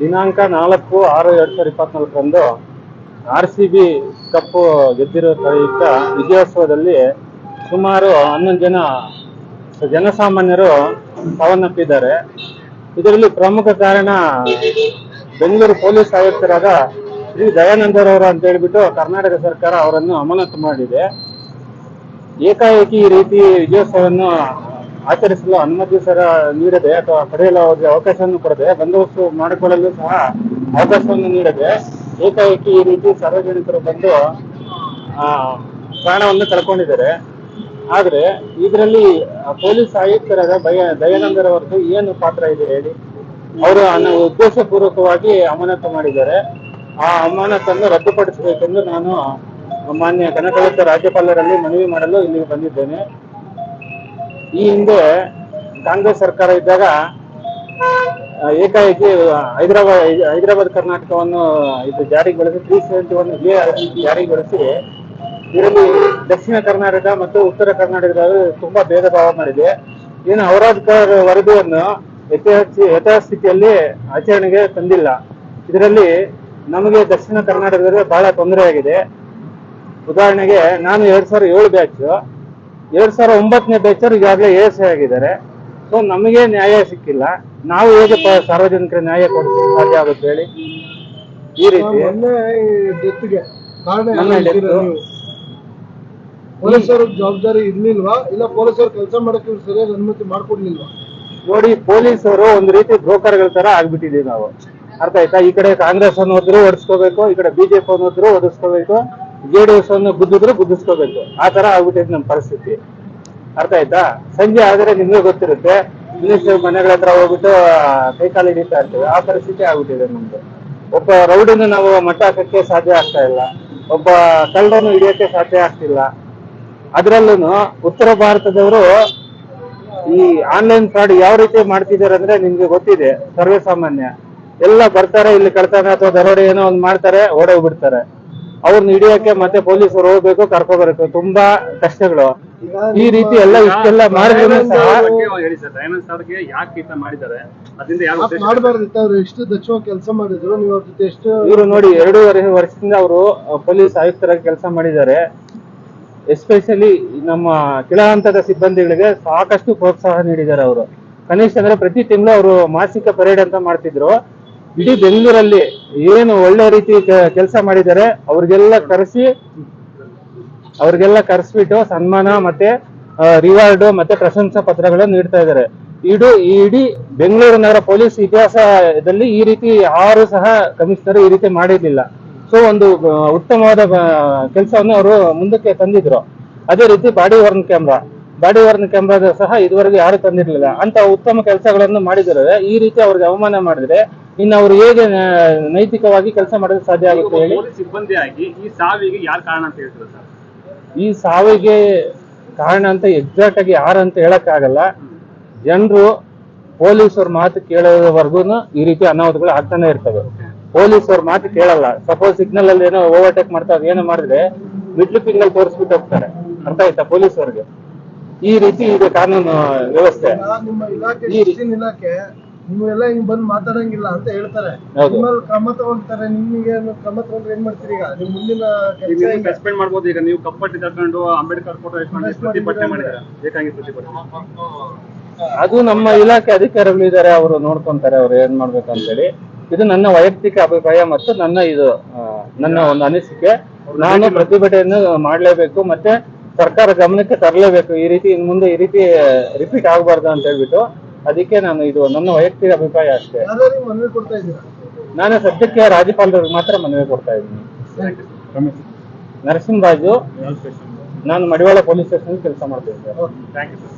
ದಿನಾಂಕ ನಾಲ್ಕು ಆರು ಎರಡ್ ಸಾವಿರದ ಇಪ್ಪತ್ನಾಲ್ಕರಂದು ಆರ್ ಸಿ ಬಿ ಕಪ್ ಗೆದ್ದಿರೋ ಪ್ರಯುಕ್ತ ವಿಜಯೋತ್ಸವದಲ್ಲಿ ಸುಮಾರು ಹನ್ನೊಂದು ಜನ ಜನಸಾಮಾನ್ಯರು ಸಾವನ್ನಪ್ಪಿದ್ದಾರೆ. ಇದರಲ್ಲಿ ಪ್ರಮುಖ ಕಾರಣ ಬೆಂಗಳೂರು ಪೊಲೀಸ್ ಆಯುಕ್ತರಾದ ಶ್ರೀ ದಯಾನಂದರವರು ಅಂತ ಹೇಳ್ಬಿಟ್ಟು ಕರ್ನಾಟಕ ಸರ್ಕಾರ ಅವರನ್ನು ಅಮಾನತು ಮಾಡಿದೆ. ಏಕಾಏಕಿ ಈ ರೀತಿ ವಿಜಯೋತ್ಸವವನ್ನು ಆಚರಿಸಲು ಅನುಮತಿ ಸರ ನೀಡದೆ ಅಥವಾ ಪಡೆಯಲು ಅವರಿಗೆ ಅವಕಾಶವನ್ನು ಕೊಡದೆ ಬಂದೋಬಸ್ತು ಮಾಡಿಕೊಳ್ಳಲು ಸಹ ಅವಕಾಶವನ್ನು ನೀಡದೆ ಏಕಾಏಕಿ ಈ ರೀತಿ ಸಾರ್ವಜನಿಕರು ಬಂದು ಪ್ರಾಣವನ್ನು ಕಳ್ಕೊಂಡಿದ್ದಾರೆ. ಆದ್ರೆ ಇದರಲ್ಲಿ ಪೊಲೀಸ್ ಆಯುಕ್ತರಾದ ಭಯ ದಯಾನಂದರವರದ್ದು ಏನು ಪಾತ್ರ ಇದೆ ಹೇಳಿ? ಅವರು ಉದ್ದೇಶಪೂರ್ವಕವಾಗಿ ಅಮಾನತು ಮಾಡಿದ್ದಾರೆ. ಆ ಅಮಾನತನ್ನು ರದ್ದುಪಡಿಸಬೇಕೆಂದು ನಾನು ಮಾನ್ಯ ಕರ್ನಾಟಕ ರಾಜ್ಯಪಾಲರಲ್ಲಿ ಮನವಿ ಮಾಡಲು ಇಲ್ಲಿಗೆ ಬಂದಿದ್ದೇನೆ. ಈ ಹಿಂದೆ ಕಾಂಗ್ರೆಸ್ ಸರ್ಕಾರ ಇದ್ದಾಗ ಏಕಾಏಕಿ ಹೈದರಾಬಾದ್ ಹೈದರಾಬಾದ್ ಕರ್ನಾಟಕವನ್ನು, ಇದು ಜಾರಿಗೊಳಿಸಿ ತ್ರೀ ಸೆವೆಂಟಿ ಒನ್ ಎ ಜಾರಿಗೊಳಿಸಿ ಇದರಲ್ಲಿ ದಕ್ಷಿಣ ಕರ್ನಾಟಕ ಮತ್ತು ಉತ್ತರ ಕರ್ನಾಟಕದ ತುಂಬಾ ಭೇದ ಭಾವ ಮಾಡಿದೆ. ಏನು ಔರಾದ್ಕರ್ ವರದಿಯನ್ನು ಯಥಾಸ್ಥಿ ಯಥಾಸ್ಥಿತಿಯಲ್ಲಿ ಆಚರಣೆಗೆ ತಂದಿಲ್ಲ. ಇದರಲ್ಲಿ ನಮಗೆ ದಕ್ಷಿಣ ಕರ್ನಾಟಕದಲ್ಲಿ ಬಹಳ ತೊಂದರೆ ಆಗಿದೆ. ಉದಾಹರಣೆಗೆ, ನಾನು ಎರಡ್ ಸಾವಿರದ ಏಳು ಬ್ಯಾಚ್ ಎರಡ್ ಸಾವಿರದ ಒಂಬತ್ತನೇ ಬ್ಯಾಚರ್ ಈಗಾಗಲೇ ಎಸ್ ಆಗಿದ್ದಾರೆ. ಸೊ ನಮಗೆ ನ್ಯಾಯ ಸಿಕ್ಕಿಲ್ಲ. ನಾವು ಹೇಗೆ ಸಾರ್ವಜನಿಕರ ನ್ಯಾಯ ಕೊಡಿಸಲು ಸಾಧ್ಯ ಆಗುತ್ತೆ ಹೇಳಿ? ಈ ರೀತಿ? ಪೊಲೀಸರ ಜವಾಬ್ದಾರಿ ಇರ್ಲಿಲ್ವಾ? ಇಲ್ಲ ಪೊಲೀಸರು ಕೆಲಸ ಮಾಡಕ್ಕೆ ಸರಿಯಾದ ಸರಿಯಾಗಿ ಅನುಮತಿ ಮಾಡ್ಕೊಡ್ಲಿಲ್ವಾ? ನೋಡಿ ಪೊಲೀಸರು ಒಂದ್ ರೀತಿ ಬ್ರೋಕರ್ಗಳ ತರ ಆಗ್ಬಿಟ್ಟಿದೀವಿ ನಾವು. ಅರ್ಥ ಆಯ್ತಾ? ಈ ಕಡೆ ಕಾಂಗ್ರೆಸ್ ಅನ್ನೋದ್ರು ಓಡಿಸ್ಕೋಬೇಕು ಈ ಕಡೆ ಬಿಜೆಪಿ ಅನ್ನು ಹೋದ್ರು ಓದಿಸ್ಕೋಬೇಕು ಜೆ ಡಿ ಎಸ್ ಅನ್ನು ಗುದ್ದಿದ್ರು ಗುದ್ದಿಸ್ಕೋಬೇಕು. ಆ ತರ ಆಗ್ಬಿಟ್ಟಿದೆ ನಮ್ಮ ಪರಿಸ್ಥಿತಿ. ಅರ್ಥ ಆಯ್ತಾ? ಸಂಜೆ ಆದ್ರೆ ನಿಮ್ಗೆ ಗೊತ್ತಿರುತ್ತೆ ಮಿನಿಸ್ಟರ್ ಮನೆಗಳ ಹತ್ರ ಹೋಗ್ಬಿಟ್ಟು ಕೈಕಾಲು ಹಿಡಿತಾ ಇರ್ತೇವೆ. ಆ ಪರಿಸ್ಥಿತಿ ಆಗ್ಬಿಟ್ಟಿದೆ ನಮ್ದು. ಒಬ್ಬ ರೌಡಿನ ನಾವು ಮಟ್ಟ ಹಾಕಕ್ಕೆ ಸಾಧ್ಯ ಆಗ್ತಾ ಇಲ್ಲ. ಒಬ್ಬ ಕಳ್ಳನ್ನು ಹಿಡಿಯಕ್ಕೆ ಸಾಧ್ಯ ಆಗ್ತಿಲ್ಲ. ಅದ್ರಲ್ಲೂ ಉತ್ತರ ಭಾರತದವರು ಈ ಆನ್ಲೈನ್ ಫ್ರಾಡ್ ಯಾವ ರೀತಿ ಮಾಡ್ತಿದ್ದಾರೆ ಅಂದ್ರೆ ನಿಮ್ಗೆ ಗೊತ್ತಿದೆ. ಸರ್ವೇ ಸಾಮಾನ್ಯ ಎಲ್ಲ ಬರ್ತಾರೆ, ಇಲ್ಲಿ ಕಳ್ತಾನೆ ಅಥವಾ ದರೋಡೆ ಏನೋ ಒಂದು ಮಾಡ್ತಾರೆ, ಓಡೋಗ್ಬಿಡ್ತಾರೆ. ಅವ್ರನ್ನ ಹಿಡಿಯೋಕೆ ಮತ್ತೆ ಪೊಲೀಸರು ಹೋಗ್ಬೇಕು ಕರ್ಕೊಬರ್ಬೇಕು. ತುಂಬಾ ಕಷ್ಟಗಳು. ಈ ರೀತಿ ಎಲ್ಲ ಇಷ್ಟೆಲ್ಲ ಮಾಡಿದ್ರು ಸಹ ಹೇಳಿ ಸರ್. ದಯಾನಂದ್ ಸರ್ಗೆ ಯಾಕೆ ಈ ತರ ಮಾಡಿದ್ದಾರೆ? ಅದರಿಂದ ಯಾರು ಉದ್ದೇಶ ಮಾಡಬಾರ್ದಿತ್ತು ಅವ್ರು ಎಷ್ಟು ದಕ್ಷ ಕೆಲಸ ಮಾಡಿದ್ರು ನೀವು ಅವ್ರ ಜೊತೆ ಎಷ್ಟು ಇವರು ನೋಡಿ ಎರಡೂವರೆ ವರ್ಷದಿಂದ ಅವರು ಪೊಲೀಸ್ ಆಯುಕ್ತರಾಗಿ ಕೆಲಸ ಮಾಡಿದ್ದಾರೆ. ಎಸ್ಪೆಷಲಿ ನಮ್ಮ ಕೆಳ ಹಂತದ ಸಿಬ್ಬಂದಿಗಳಿಗೆ ಸಾಕಷ್ಟು ಪ್ರೋತ್ಸಾಹ ನೀಡಿದ್ದಾರೆ ಅವರು. ಕನಿಷ್ಠ ಅಂದ್ರೆ ಪ್ರತಿ ತಿಂಗಳು ಅವರು ಮಾಸಿಕ ಪರೇಡ್ ಅಂತ ಮಾಡ್ತಿದ್ರು. ಇಡೀ ಬೆಂಗಳೂರಲ್ಲಿ ಏನು ಒಳ್ಳೆ ರೀತಿ ಕೆಲಸ ಮಾಡಿದ್ದಾರೆ, ಅವ್ರಿಗೆಲ್ಲ ಕರೆಸಿ, ಅವ್ರಿಗೆಲ್ಲ ಕರೆಸ್ಬಿಟ್ಟು ಸನ್ಮಾನ ಮತ್ತೆ ರಿವಾರ್ಡ್ ಮತ್ತೆ ಪ್ರಶಂಸಾ ಪತ್ರಗಳನ್ನು ನೀಡ್ತಾ ಇದ್ದಾರೆ. ಇಡು ಇಡೀ ಬೆಂಗಳೂರು ನಗರ ಪೊಲೀಸ್ ಇತಿಹಾಸದಲ್ಲಿ ಈ ರೀತಿ ಯಾರು ಸಹ ಕಮಿಷನರ್ ಈ ರೀತಿ ಮಾಡಿರ್ಲಿಲ್ಲ. ಸೊ ಒಂದು ಉತ್ತಮವಾದ ಕೆಲಸವನ್ನು ಅವರು ಮುಂದಕ್ಕೆ ತಂದಿದ್ರು. ಅದೇ ರೀತಿ body worn camera. Body worn ಕ್ಯಾಮ್ರಾದ ಸಹ ಇದುವರೆಗೆ ಯಾರು ತಂದಿರಲಿಲ್ಲ. ಅಂತ ಉತ್ತಮ ಕೆಲಸಗಳನ್ನು ಮಾಡಿದರೆ ಈ ರೀತಿ ಅವ್ರಿಗೆ ಅವಮಾನ ಮಾಡಿದ್ರೆ ಇನ್ನು ಅವ್ರು ಹೇಗೆ ನೈತಿಕವಾಗಿ ಕೆಲಸ ಮಾಡಲು ಸಾಧ್ಯ ಆಗುತ್ತೆ ಹೇಳಿ? ಪೊಲೀಸ್ ಸಿಬ್ಬಂದಿ ಆಗಿ ಈ ಸಾವಿಗೆ ಯಾರು ಕಾರಣ ಅಂತ ಹೇಳ್ತಾರೆ ಸರ್? ಈ ಸಾವಿಗೆ ಕಾರಣ ಅಂತ ಎಕ್ಸಾಕ್ಟ್ ಆಗಿ ಯಾರು ಅಂತ ಹೇಳಕ್ ಆಗಲ್ಲ ಜನರು ಪೊಲೀಸರ ಮಾತು ಕೇಳೋವರೆಗೂ ಈ ರೀತಿ ಅನಾಹುತಗಳು ಆಗ್ತಾನೆ ಇರ್ತವೆ. ಪೊಲೀಸರ ಮಾತು ಕೇಳಲ್ಲ. ಸಪೋಸ್ ಸಿಗ್ನಲ್ ಅಲ್ಲಿ ಏನೋ ಓವರ್ಟೇಕ್ ಮಾಡ್ತಾರೆ ಏನೋ ಮಾಡಿದ್ರೆ ಮಿಡ್ಲ್ ಫಿಂಗಲ್ ತೋರಿಸ್ಬಿಟ್ಟು ಹೋಗ್ತಾರೆ. ಅರ್ಥ ಆಯ್ತಾ ಪೊಲೀಸರಿಗೆ ಈ ರೀತಿ ಇದೆ ಕಾನೂನು ವ್ಯವಸ್ಥೆ. ನಿಮ್ಮ ಇಲಾಖೆ ಈ ಶಿಸ್ತಿನ ಇಲಾಖೆ ನಿಮ್ಗೆಲ್ಲ ಹಿಂಗ್ ಬಂದ್ ಮಾತಾಡಂಗಿಲ್ಲ ಅಂತ ಹೇಳ್ತಾರೆ. ಹೌದು. ನಿಮ್ಮಲ್ಲಿ ಕ್ರಮ ತಗೊಳ್ತಾರೆ ನಿಮಗೆ ಕ್ರಮ ತಗೊಂಡ್ರೆ ಏನ್ ಮಾಡ್ತೀರಿ ಈಗ? ನಿಮ್ ಮುಂದಿನ ಕೆಲಸ ಸಸ್ಪೆಂಡ್ ಮಾಡ್ಬೋದು ಈಗ ನೀವು ಕಪ್ಪಟ್ಟಿ ತಕೊಂಡು ಅಂಬೇಡ್ಕರ್ ಫೋಟೋ ಇಟ್ಕೊಂಡು ಪ್ರತಿಭಟನೆ ಬೇಕಾಗಿ ಪ್ರತಿಭಟನೆ. ಅದು ನಮ್ಮ ಇಲಾಖೆ ಅಧಿಕಾರಿಗಳು ಇದ್ದಾರೆ ಅವರು ನೋಡ್ಕೊಂತಾರೆ ಅವ್ರು ಏನ್ ಮಾಡ್ಬೇಕಂತೇಳಿ. ಇದು ನನ್ನ ವೈಯಕ್ತಿಕ ಅಭಿಪ್ರಾಯ ಮತ್ತು ನನ್ನ ಇದು ಆ, ನನ್ನ ಒಂದು ಅನಿಸಿಕೆ. ನಾನು ಪ್ರತಿಭಟನೆಯನ್ನು ಮಾಡಲೇಬೇಕು ಮತ್ತೆ ಸರ್ಕಾರ ಗಮನಕ್ಕೆ ತರಲೇಬೇಕು. ಈ ರೀತಿ ಇನ್ ಮುಂದೆ ಈ ರೀತಿ ರಿಪೀಟ್ ಆಗಬಾರ್ದು ಅಂತ ಹೇಳ್ಬಿಟ್ಟು ಅದಕ್ಕೆ ನಾನು ಇದು ನನ್ನ ವೈಯಕ್ತಿಕ ಅಭಿಪ್ರಾಯ ಅಷ್ಟೇ. ಮನವಿ ಕೊಡ್ತಾ ಇದ್ದೀರಾ? ನಾನು ಸದ್ಯಕ್ಕೆ ರಾಜ್ಯಪಾಲರಿಗೆ ಮಾತ್ರ ಮನವಿ ಕೊಡ್ತಾ ಇದ್ದೀನಿ. ನರಸಿಂಹರಾಜು ನಾನು ಮಡಿವಾಳ ಪೊಲೀಸ್ ಸ್ಟೇಷನ್ ಕೆಲಸ ಯು ಸರ್.